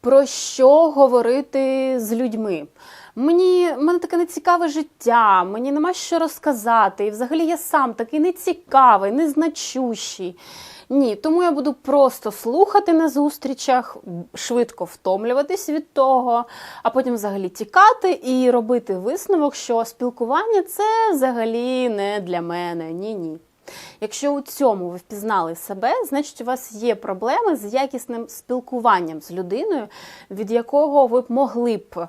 про що говорити з людьми. Мені мене таке нецікаве життя, мені нема що розказати. І взагалі я сам такий нецікавий, незначущий. Ні, тому я буду просто слухати на зустрічах, швидко втомлюватись від того, а потім взагалі тікати і робити висновок, що спілкування це взагалі не для мене. Ні, ні. Якщо у цьому ви впізнали себе, значить у вас є проблеми з якісним спілкуванням з людиною, від якого ви б могли б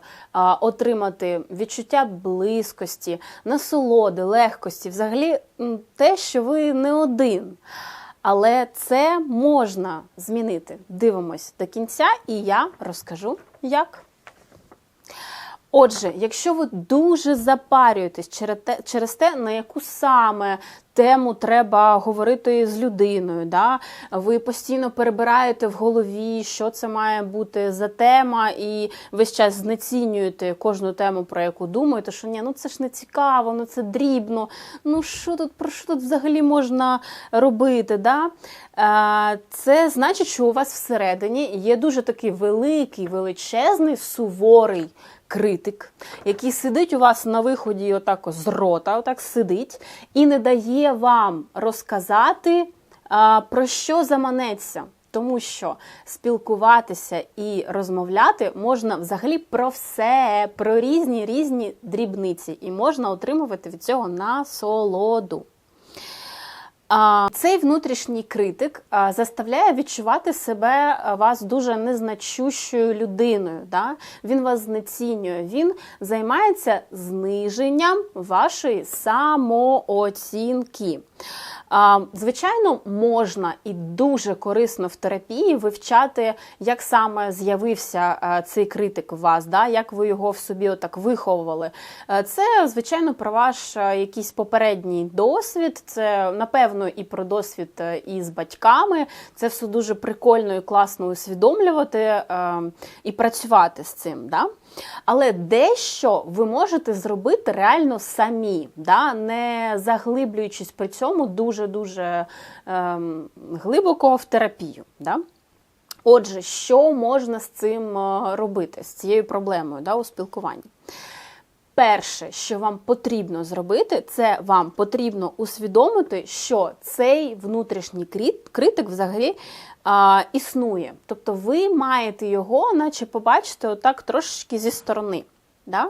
отримати відчуття близькості, насолоди, легкості, взагалі те, що ви не один. Але це можна змінити. Дивимось до кінця, і я розкажу як. Отже, якщо ви дуже запарюєтесь через те, через те, на яку саме тему треба говорити з людиною, да? ви постійно перебираєте в голові, що це має бути за тема, і весь час знецінюєте кожну тему, про яку думаєте, що ні, ну це ж не цікаво, ну це дрібно. Ну що тут про що тут взагалі можна робити? Да? Е, Це значить, що у вас всередині є дуже такий великий, величезний, суворий критик, який сидить у вас на виході, отак з рота, отак сидить, і не дає вам розказати, про що заманеться. Тому що спілкуватися і розмовляти можна взагалі про все, про різні різні дрібниці, і можна отримувати від цього насолоду. Цей внутрішній критик заставляє відчувати себе вас дуже незначущою людиною. Да? Він вас знецінює, він займається зниженням вашої самооцінки. Звичайно, можна і дуже корисно в терапії вивчати, як саме з'явився цей критик у вас, да? як ви його в собі отак виховували. Це, звичайно, про ваш якийсь попередній досвід. Це, напевно, і про досвід е, із батьками. Це все дуже прикольно і класно усвідомлювати е, і працювати з цим. Да? Але дещо ви можете зробити реально самі, да? не заглиблюючись при цьому дуже-дуже е, глибоко в терапію. Да? Отже, що можна з цим е, робити, з цією проблемою да, у спілкуванні? Перше, що вам потрібно зробити, це вам потрібно усвідомити, що цей внутрішній критик взагалі а, існує. Тобто ви маєте його, наче побачити, отак трошечки зі сторони. Да?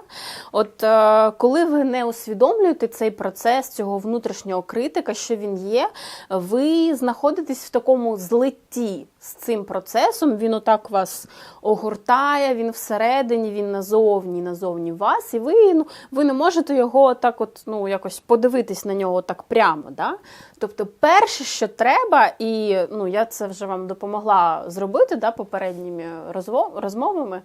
От е, коли ви не усвідомлюєте цей процес цього внутрішнього критика, що він є, ви знаходитесь в такому злитті з цим процесом. Він отак вас огортає, він всередині, він назовні, назовні вас, і ви ну, ви не можете його так от, ну, якось подивитись на нього так прямо. Да? Тобто, перше, що треба, і ну, я це вже вам допомогла зробити да, попередніми розмовами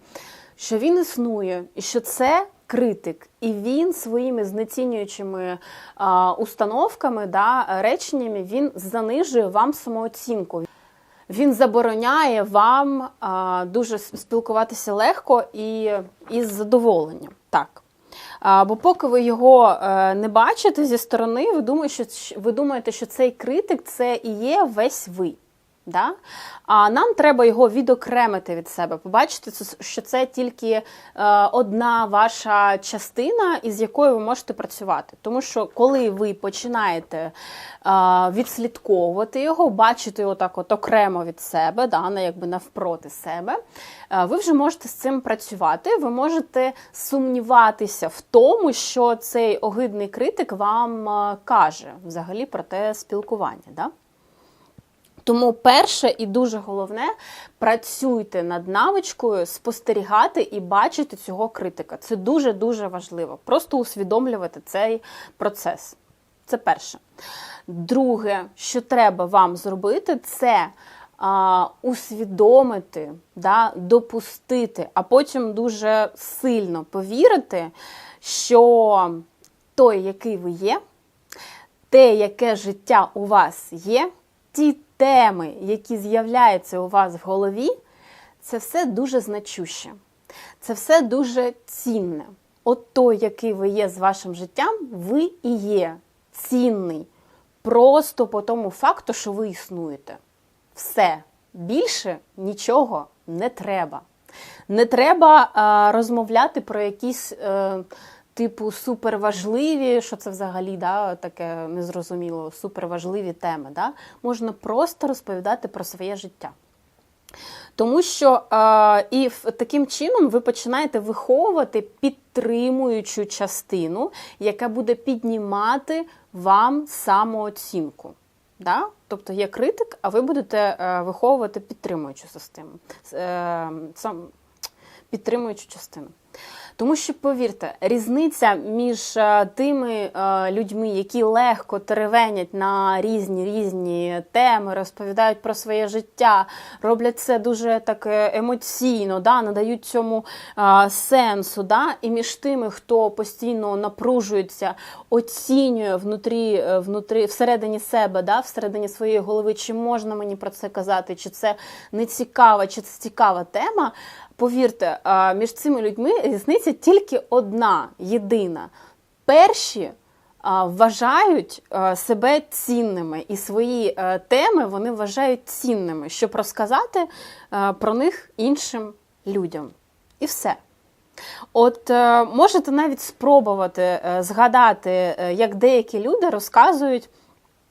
що він існує, і що це критик, і він своїми знецінюючими а, установками, да, реченнями він занижує вам самооцінку. Він забороняє вам а, дуже спілкуватися легко і із задоволенням. Так. А, бо поки ви його а, е, не бачите зі сторони, ви думаєте, що ви думаєте, що цей критик це і є весь ви. Да? А нам треба його відокремити від себе. Побачити, що це тільки е, одна ваша частина, із якою ви можете працювати. Тому що коли ви починаєте е, відслідковувати його, бачити його так от окремо від себе, да, не якби навпроти себе, е, ви вже можете з цим працювати. Ви можете сумніватися в тому, що цей огидний критик вам е, каже взагалі про те спілкування. Да? Тому перше і дуже головне працюйте над навичкою спостерігати і бачити цього критика. Це дуже-дуже важливо. Просто усвідомлювати цей процес. Це перше. Друге, що треба вам зробити, це а, усвідомити, да, допустити, а потім дуже сильно повірити, що той, який ви є, те, яке життя у вас є, ті теми, які з'являються у вас в голові, це все дуже значуще. Це все дуже цінне. От той, який ви є з вашим життям, ви і є цінний. Просто по тому факту, що ви існуєте. Все більше нічого не треба. Не треба а, розмовляти про якісь. Е, Типу суперважливі, що це взагалі да, таке незрозуміло, суперважливі теми. Да? Можна просто розповідати про своє життя. Тому що е, і таким чином ви починаєте виховувати підтримуючу частину, яка буде піднімати вам самооцінку. Да? Тобто є критик, а ви будете е, виховувати підтримуючу систему, е, сам, підтримуючу частину. Тому що, повірте, різниця між е, тими е, людьми, які легко теревенять на різні різні теми, розповідають про своє життя, роблять це дуже так е, емоційно, да, надають цьому сенсу. Да, І між тими, хто постійно напружується, оцінює внутрі, внутрі всередині себе, да, всередині своєї голови, чи можна мені про це казати, чи це не цікава, чи це цікава тема. Повірте, між цими людьми різниця тільки одна, єдина. Перші вважають себе цінними, і свої е, теми вони вважають цінними, щоб розказати про них іншим людям. І все. От е, можете навіть спробувати е, згадати, як деякі люди розказують.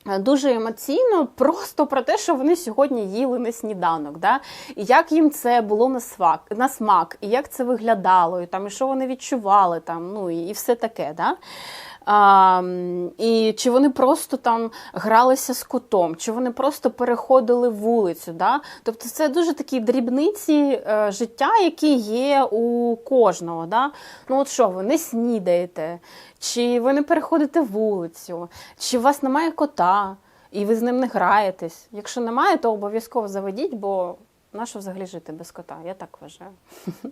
Е, дуже емоційно, просто про те, що вони сьогодні їли на сніданок, да? і як їм це було на смак, на смак, і як це виглядало, і там, і що вони відчували, там, ну і все таке. Да? А, І чи вони просто там гралися з котом, чи вони просто переходили вулицю. Да? Тобто це дуже такі дрібниці е, життя, які є у кожного. Да? Ну от що, ви не снідаєте, чи ви не переходите вулицю, чи у вас немає кота, і ви з ним не граєтесь. Якщо немає, то обов'язково заведіть, бо нащо взагалі жити без кота? Я так вважаю.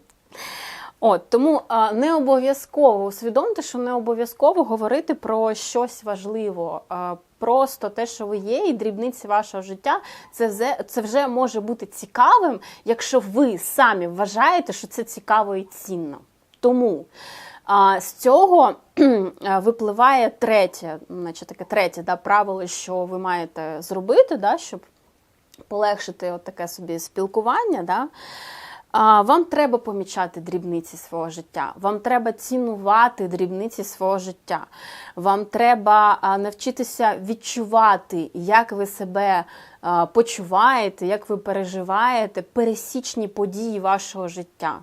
От тому не обов'язково усвідомте, що не обов'язково говорити про щось важливе. А, Просто те, що ви є, і дрібниці вашого життя, це вже, це вже може бути цікавим, якщо ви самі вважаєте, що це цікаво і цінно. Тому а, з цього випливає третє, значить таке третє да, правило, що ви маєте зробити, да, щоб полегшити от таке собі спілкування. Да. Вам треба помічати дрібниці свого життя, вам треба цінувати дрібниці свого життя, вам треба навчитися відчувати, як ви себе почуваєте, як ви переживаєте пересічні події вашого життя.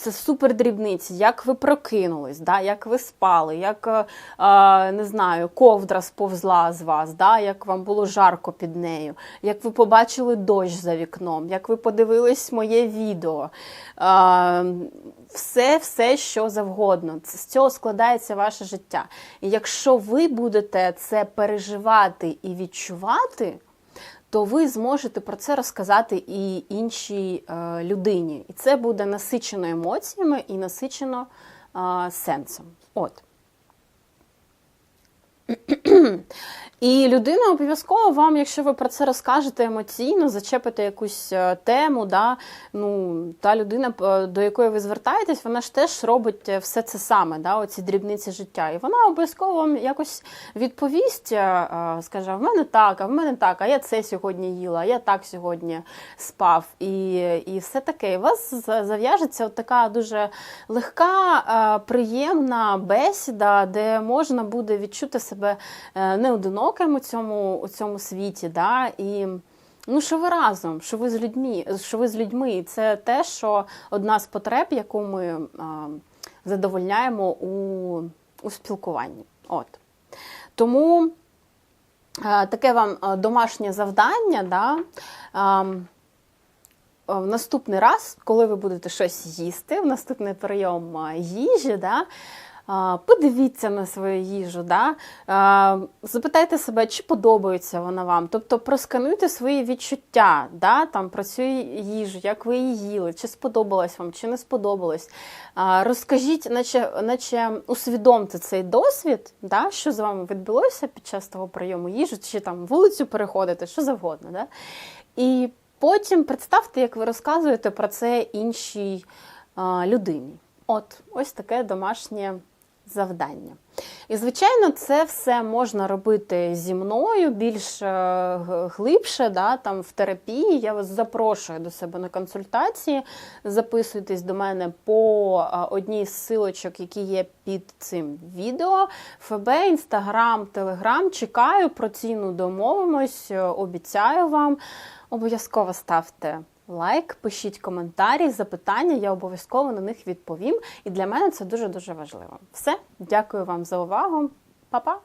Це супер дрібниці, як ви прокинулись, да, як ви спали, як е, е, не знаю, ковдра сповзла з вас, да, як вам було жарко під нею, як ви побачили дощ за вікном, як ви подивились моє відео. Е, все, все, що завгодно. З цього складається ваше життя. І якщо ви будете це переживати і відчувати то ви зможете про це розказати і іншій е, людині. І це буде насичено емоціями і насичено е, сенсом. От. І людина обов'язково вам, якщо ви про це розкажете емоційно, зачепите якусь е, тему, да, ну, та людина, е, до якої ви звертаєтесь, вона ж теж робить е, все це саме, да, оці дрібниці життя. І вона обов'язково вам якось відповість, скаже, в мене так, а в мене так, а я це сьогодні їла, я так сьогодні спав. І і все таке. І у вас зав'яжеться от така дуже легка, приємна бесіда, де можна буде відчути себе неодиноко одиноким у цьому у цьому світі, да, і ну, що ви разом, що ви з людьми, що ви з людьми. Це те, що одна з потреб, яку ми а, задовольняємо у, у спілкуванні. От. Тому а, таке вам домашнє завдання. да, а, в наступний раз, коли ви будете щось їсти, в наступний прийом їжі, да, Подивіться на свою їжу, да? запитайте себе, чи подобається вона вам. Тобто проскануйте свої відчуття да? там, про цю їжу, як ви її їли, чи сподобалось вам, чи не сподобалось. Розкажіть, наче наче усвідомте цей досвід, да? що з вами відбулося під час того прийому їжі, чи там вулицю переходите, що завгодно. Да? І потім представте, як ви розказуєте про це іншій людині. От, ось таке домашнє завдання. І, звичайно, це все можна робити зі мною більш е, глибше, да, там, в терапії. Я вас запрошую до себе на консультації. Записуйтесь до мене по е, одній з силочок, які є під цим відео. ФБ, Інстаграм, Телеграм. Чекаю про ціну домовимось, е, обіцяю вам. Обов'язково ставте лайк, пишіть коментарі, запитання, я обов'язково на них відповім. І для мене це дуже дуже важливо. Все, дякую вам за увагу. Па-па!